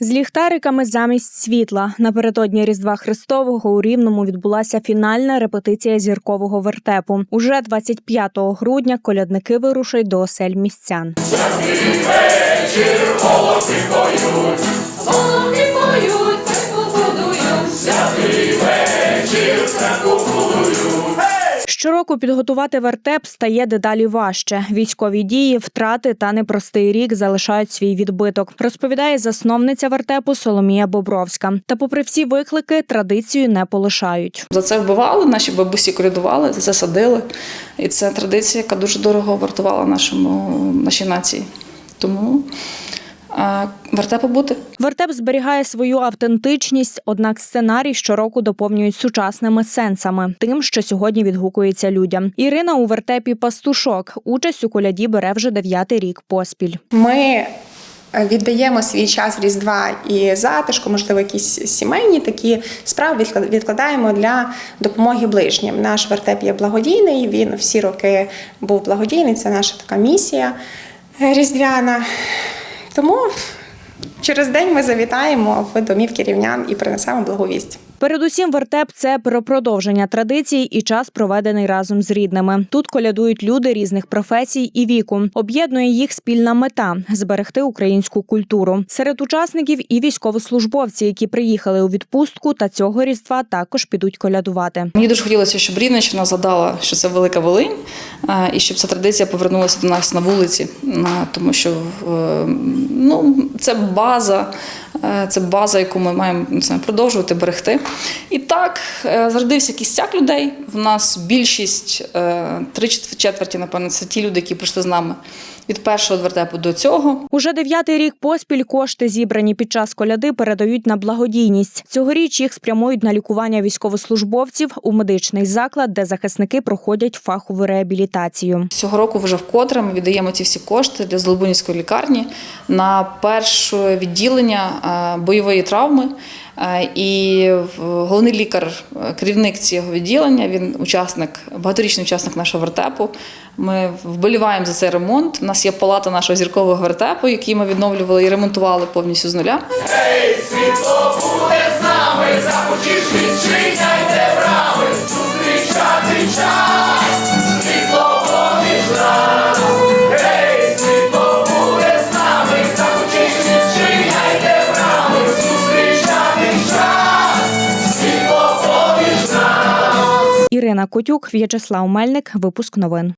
З ліхтариками замість світла напередодні Різдва Христового у Рівному відбулася фінальна репетиція зіркового вертепу. Уже 25 грудня колядники вирушать до осель містян. Голуби поють, будують. Щороку підготувати вертеп стає дедалі важче. Військові дії, втрати та непростий рік залишають свій відбиток. Розповідає засновниця вертепу Соломія Бобровська. Та, попри всі виклики, традицію не полишають. За це вбивали, наші бабусі коридували, за це садили. І це традиція, яка дуже дорого вартувала нашому, нашій нації. Тому вертепу бути. Вертеп зберігає свою автентичність, однак сценарій щороку доповнюють сучасними сенсами, тим, що сьогодні відгукується людям. Ірина у вертепі пастушок. Участь у коляді бере вже дев'ятий рік поспіль. Ми віддаємо свій час Різдва і затишку, можливо, якісь сімейні такі справи відкладаємо для допомоги ближнім. Наш вертеп є благодійний. Він всі роки був благодійний. Це наша така місія різдвяна. Тому через день ми завітаємо в домівки рівнян і принесемо благовість. Передусім, вертеп це про продовження традицій і час, проведений разом з рідними. Тут колядують люди різних професій і віку. Об'єднує їх спільна мета зберегти українську культуру. Серед учасників і військовослужбовці, які приїхали у відпустку, та цього різдва також підуть колядувати. Мені дуже хотілося, щоб Рівненщина згадала, що це Велика Волинь, і щоб ця традиція повернулася до нас на вулиці, а, тому що е, ну, це база, е, це база, яку ми маємо не продовжувати берегти. І так е, зародився кістяк людей. В нас більшість, е, три четверті, напевно, це ті люди, які прийшли з нами від першого вертепу до цього. Уже дев'ятий рік поспіль кошти, зібрані під час коляди, передають на благодійність. Цьогоріч їх спрямують на лікування військовослужбовців у медичний заклад, де захисники проходять фахову реабілітацію. Цього року вже вкотре ми віддаємо ці всі кошти для Золобунівської лікарні на перше відділення е, бойової травми. Е, І головний лікар, е, керівник цього відділення, він учасник, багаторічний учасник нашого вертепу. Ми вболіваємо за цей ремонт. У нас є палата нашого зіркового вертепу, який ми відновлювали і ремонтували повністю з нуля. Ірина Котюк, В'ячеслав Мельник. Випуск новин.